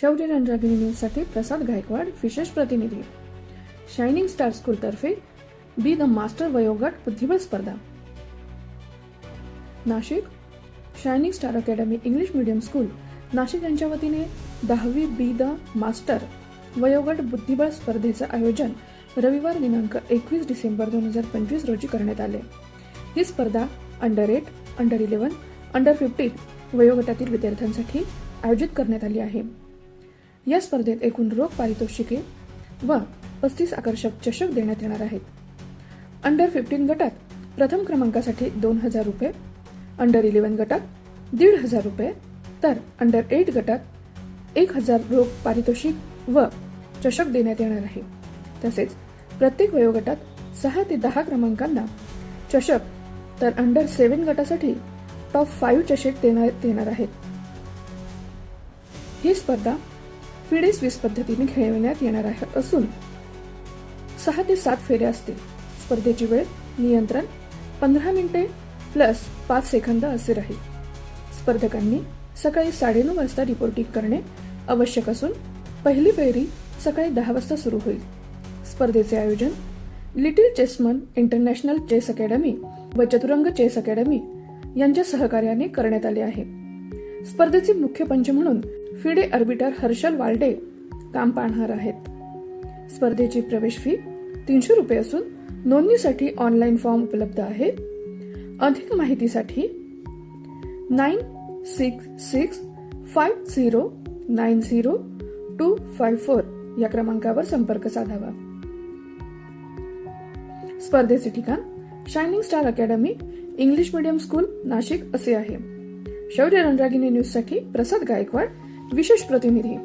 शौर्य रणरागिणी न्यूजसाठी प्रसाद गायकवाड विशेष प्रतिनिधी. शायनिंग स्टार स्कूलतर्फे बी द मास्टर वयोगट बुद्धिबळ स्पर्धा. Nashik shining star academy English medium school Nashik यांच्या वतीने दहावी बी द मास्टर वयोगट बुद्धिबळ स्पर्धेचं आयोजन रविवार दिनांक एकवीस डिसेंबर दोन हजार पंचवीस रोजी करण्यात आले. ही स्पर्धा under eight under eleven under fifteen वयोगटातील विद्यार्थ्यांसाठी आयोजित करण्यात आली आहे. या स्पर्धेत एकूण रोख पारितोषिके व पस्तीस आकर्षक चषक देण्यात येणार आहेत. अंडर फिफ्टीन गटात प्रथम क्रमांकासाठी दोन हजार रुपये अंडर इलेव्हन गटात दीड हजार रुपये तर अंडर एट गटात एक हजार रोख पारितोषिक व चषक देण्यात येणार आहे. तसेच प्रत्येक वयोगटात सहा ते दहा क्रमांकांना चषक तर अंडर सेव्हन गटासाठी टॉप फाईव्ह चषक देण्यात येणार आहेत. ही स्पर्धा फिडे स्विस पद्धतीने खेळविण्यात येणार आहे असून सहा ते सात फेऱ्या असतील. स्पर्धेची वेळ नियंत्रण पंधरा मिनिटे प्लस पाच सेकंद असे राहील. स्पर्धकांनी सकाळी साडेनऊ वाजता रिपोर्टिंग करणे आवश्यक असून पहिली फेरी सकाळी दहा वाजता सुरू होईल. स्पर्धेचे आयोजन little chessman international chess academy व चतुरंग चेस अकॅडमी यांच्या सहकार्याने करण्यात आले आहे. स्पर्धेचे मुख्य पंच म्हणून फिडे अर्बिटर हर्षल वाल्डे काम पाहणार आहेत. स्पर्धेची प्रवेश फी तीनशे रुपये असून नोंदणीसाठी ऑनलाईन फॉर्म उपलब्ध आहे. अधिक माहितीसाठी nine six six five zero nine zero two five four या क्रमांकावर संपर्क साधावा. स्पर्धेचे ठिकाण shining star academy English medium school Nashik असे आहे. शौर्य रणरागिणी न्यूजसाठी प्रसाद गायकवाड विशेष प्रतिनिधी.